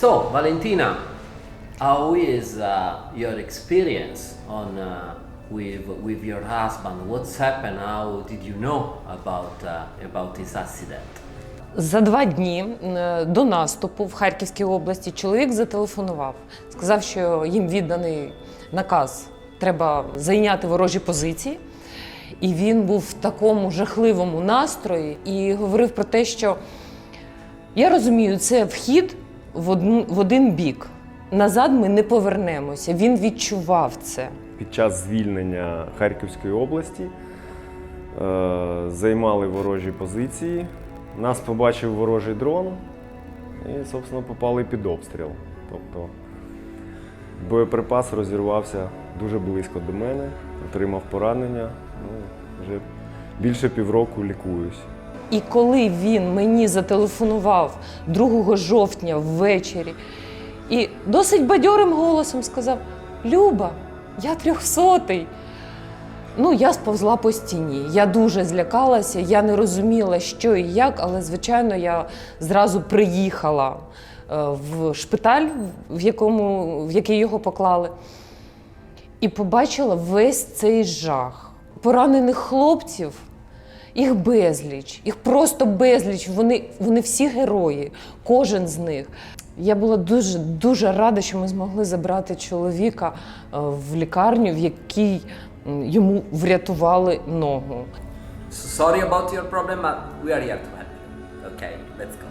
So, Valentina, how is uh, your experience on uh, with with your husband? What's happened? How did you know about uh, about this accident? За два дні до наступу в Харківській області чоловік зателефонував, сказав, що їм відданий наказ, треба зайняти ворожі позиції. І він був в такому жахливому настрої і говорив про те, що я розумію, це вхід в один, в один бік. Назад ми не повернемося. Він відчував це. Під час звільнення Харківської області е, займали ворожі позиції. Нас побачив ворожий дрон і, собственно, попали під обстріл. Тобто боєприпас розірвався дуже близько до мене, отримав поранення. Ну, вже більше півроку лікуюсь. І коли він мені зателефонував 2 жовтня ввечері і досить бадьорим голосом сказав: Люба, я трьохсотий. Ну, я сповзла по стіні. Я дуже злякалася, я не розуміла, що і як, але, звичайно, я зразу приїхала е, в шпиталь, в, якому, в який його поклали, і побачила весь цей жах. Поранених хлопців їх безліч, їх просто безліч. Вони, вони всі герої, кожен з них. Я була дуже дуже рада, що ми змогли забрати чоловіка е, в лікарню, в якій йому врятували ногу. Sorry about your problem, but we are here to help you. Okay, let's go.